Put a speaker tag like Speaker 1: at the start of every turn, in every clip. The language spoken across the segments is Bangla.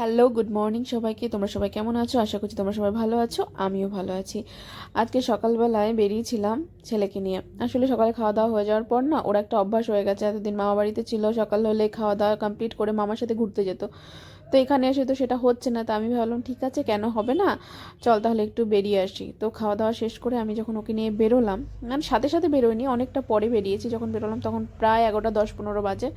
Speaker 1: হ্যালো গুড মর্নিং সবাইকে। তোমরা সবাই কেমন আছো? আশা করছি তোমরা সবাই ভালো আছো, আমিও ভালো আছি। আজকে সকালবেলায় বেরিয়েছিলাম ছেলেকে নিয়ে। আসলে সকালে খাওয়া দাওয়া হয়ে যাওয়ার পর না, ওর একটা অভ্যাস হয়ে গেছে। এতদিন মামা বাড়িতে ছিল, সকাল হলে খাওয়া দাওয়া কমপ্লিট করে মামার সাথে ঘুরতে যেত। তো এখানে এসে তো সেটা হচ্ছে না, তো আমি ভাবলাম, ঠিক আছে, কেন হবে না? চল তাহলে একটু বেরিয়ে আসি। তো খাওয়া দাওয়া শেষ করে আমি যখন ওকে নিয়ে বেরোলাম মানে সাথে সাথে বেরোয়নি, অনেকটা পরে বেরিয়েছি। যখন বেরোলাম তখন প্রায় এগারোটা দশ পনেরো বাজে।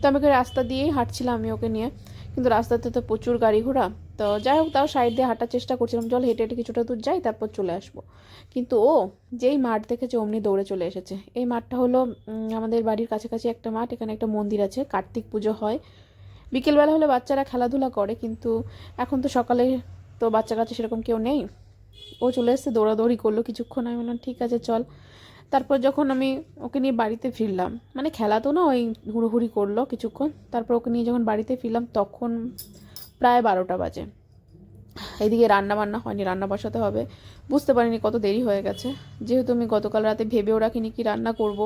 Speaker 1: তো আমি ওকে রাস্তা দিয়েই হাঁটছিলাম আমি ওকে নিয়ে। কিন্তু রাস্তাতে তো প্রচুর গাড়ি ঘোড়া। তো যাই হোক, তাও সাইড দিয়ে হাঁটার চেষ্টা করছিলাম। চল হেঁটে হেঁটে কিছুটা দূর যাই, তারপর চলে আসব। কিন্তু ও, যেই মাঠ দেখেছে, অমনি দৌড়ে চলে এসেছে। এই মাঠটা হলো আমাদের বাড়ির কাছাকাছি একটা মাঠ, এখানে একটা মন্দির আছে, কার্তিক পুজো হয়। বিকেলবেলা হলে বাচ্চারা খেলাধুলা করে, কিন্তু এখন তো সকালে তো বাচ্চা কাচ্চা সেরকম কেউ নেই। ও চলে এসছে, দৌড়াদৌড়ি করল কিছুক্ষণ। আমি বললাম, ঠিক আছে, চল। তারপর যখন আমি ওকে নিয়ে বাড়িতে ফিরলাম মানে খেলা তো না ওই হুড়োহুড়ি করল কিছুক্ষণ, তারপর ওকে নিয়ে যখন বাড়িতে ফিরলাম তখন প্রায় বারোটা বাজে। এদিকে রান্না বান্না হয়নি, রান্না বসাতে হবে। বুঝতে পারিনি কত দেরি হয়ে গেছে। যেহেতু আমি গতকাল রাতে ভেবেও রাখিনি কি রান্না করব,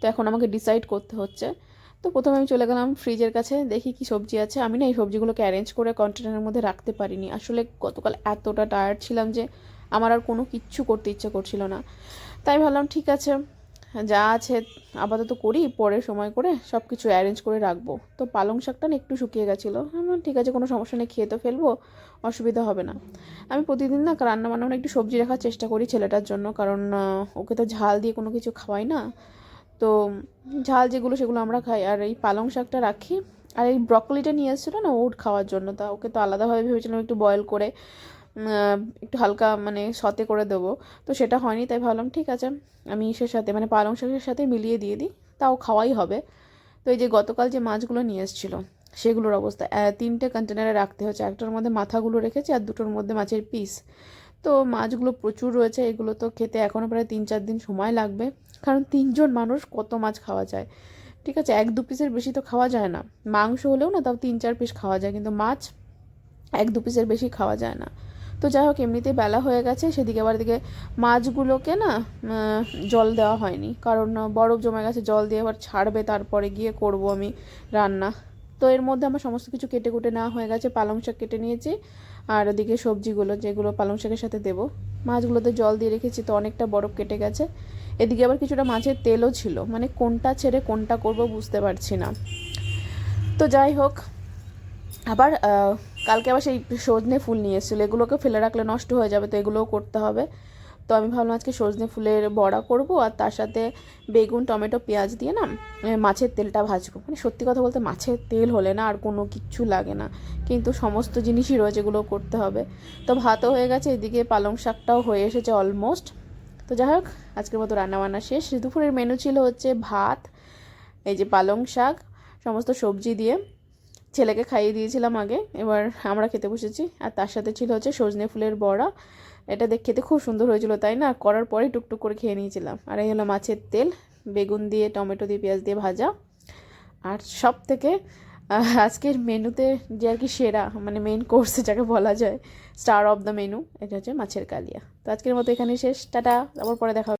Speaker 1: তো এখন আমাকে ডিসাইড করতে হচ্ছে। তো প্রথমে আমি চলে গেলাম ফ্রিজের কাছে, দেখি কি সবজি আছে। আমি না এই সবজিগুলোকে অ্যারেঞ্জ করে কন্টেনারের মধ্যে রাখতে পারিনি। আসলে গতকাল এতটা টায়ার্ড ছিলাম যে আমার আর কোনো কিচ্ছু করতে ইচ্ছে করছিল না। তাই ভাবলাম, ঠিক আছে, যা আছে আপাতত করি, পরে সময় করে সব কিছু অ্যারেঞ্জ করে রাখব। তো পালং শাকটা না একটু শুকিয়ে গেছিল। আমার ঠিক আছে, কোনো সমস্যা নেই, খেয়ে তো ফেলব, অসুবিধা হবে না। আমি প্রতিদিন না রান্না বান্না একটু সবজি রাখার চেষ্টা করি ছেলেটার জন্য, কারণ ওকে তো ঝাল দিয়ে কোনো কিছু খাওয়াই না। তো ঝাল যেগুলো সেগুলো আমরা খাই। আর এই পালং শাকটা রাখি। আর এই ব্রকলিটা নিয়ে এসেছিল না ওর খাওয়ার জন্য। তা ওকে তো আলাদাভাবে ভেবেছিলাম একটু বয়েল করে। একটু হালকা মানে সতে করে দেবো। তো সেটা হয়নি, তাই ভাবলাম ঠিক আছে, আমি ইসের সাথে মানে পালং শাকের সাথে মিলিয়ে দিয়ে দিই, তাও খাওয়াই হবে। তো এই যে গতকাল যে মাছগুলো নিয়ে এসেছিল, সেগুলোর অবস্থা তিনটে কন্টেনারে রাখতে হচ্ছে, একটার মধ্যে মাথাগুলো রেখেছি আর দুটোর মধ্যে মাছের পিস তো মাছগুলো প্রচুর রয়েছে, এগুলো তো খেতে এখনও প্রায় তিন চার দিন সময় লাগবে, কারণ তিনজন মানুষ কত মাছ খাওয়া যায়। ঠিক আছে, এক দু পিসের বেশি তো খাওয়া যায় না, মাংস হলেও না তাও তিন চার পিস খাওয়া যায়, কিন্তু মাছ এক দু পিসের বেশি খাওয়া যায় না। তো যাই হোক, এমনিতেই বেলা হয়ে গেছে, সেদিকে আবার দিকে মাছগুলোকে না জল দেওয়া হয়নি। কারণ বরফ জমে গেছে, জল দিয়ে আবার ছাড়বে, তারপরে গিয়ে করব আমি রান্না। তো এর মধ্যে আমার সমস্ত কিছু কেটে কুটে নেওয়া হয়ে গেছে, পালং শাক কেটে নিয়েছি, আর ওদিকে সবজিগুলো, যেগুলো পালং শাকের সাথে দেবো। মাছগুলোতে জল দিয়ে রেখেছি, তো অনেকটা বরফ কেটে গেছে। এদিকে আবার কিছুটা মাছের তেলও ছিল মানে কোনটা ছেড়ে কোনটা করব বুঝতে পারছি না। তো যাই হোক, আবার কালকে আবার সেই সজনে ফুল নিয়ে এসেছিল। এগুলোকে ফেলে রাখলে নষ্ট হয়ে যাবে, তো এগুলোও করতে হবে। তো আমি ভাবলাম আজকে সজনে ফুলের বড়া করব আর তার সাথে বেগুন, টমেটো, পেঁয়াজ দিয়ে না মাছের তেলটা ভাজবো। মানে সত্যি কথা বলতে মাছের তেল হলে না আর কোনো কিচ্ছু লাগে না। কিন্তু সমস্ত জিনিসই রয়েছে, এগুলো করতে হবে। তো ভাতও হয়ে গেছে, এদিকে পালং শাকটাও হয়ে এসেছে অলমোস্ট তো যাই হোক, আজকের মতো রান্নাবান্না শেষ। দুপুরের মেনু ছিল হচ্ছে ভাত, এই যে পালং শাক, সমস্ত সবজি দিয়ে। ছেলেকে খাইয়ে দিয়েছিলাম আগে, এবার আমরা খেতে বসেছি। আর তার সাথে ছিল হচ্ছে সজনে ফুলের বড়া। এটা দেখ খেতে খুব সুন্দর হয়েছিল, তাই না? করার পরে টুকটুক করে খেয়ে নিয়েছিলাম। আর এই হলো মাছের তেল, বেগুন দিয়ে, টমেটো দিয়ে, পেঁয়াজ দিয়ে ভাজা। আর সব থেকে আজকের মেনুতে যে আর কি সেরা মানে মেন কোর্সে যাকে বলা যায় স্টার অফ দ্য মেনু এটা হচ্ছে মাছের কালিয়া। তো আজকের মতো এখানে শেষ। টাটা, আবার পরে দেখা।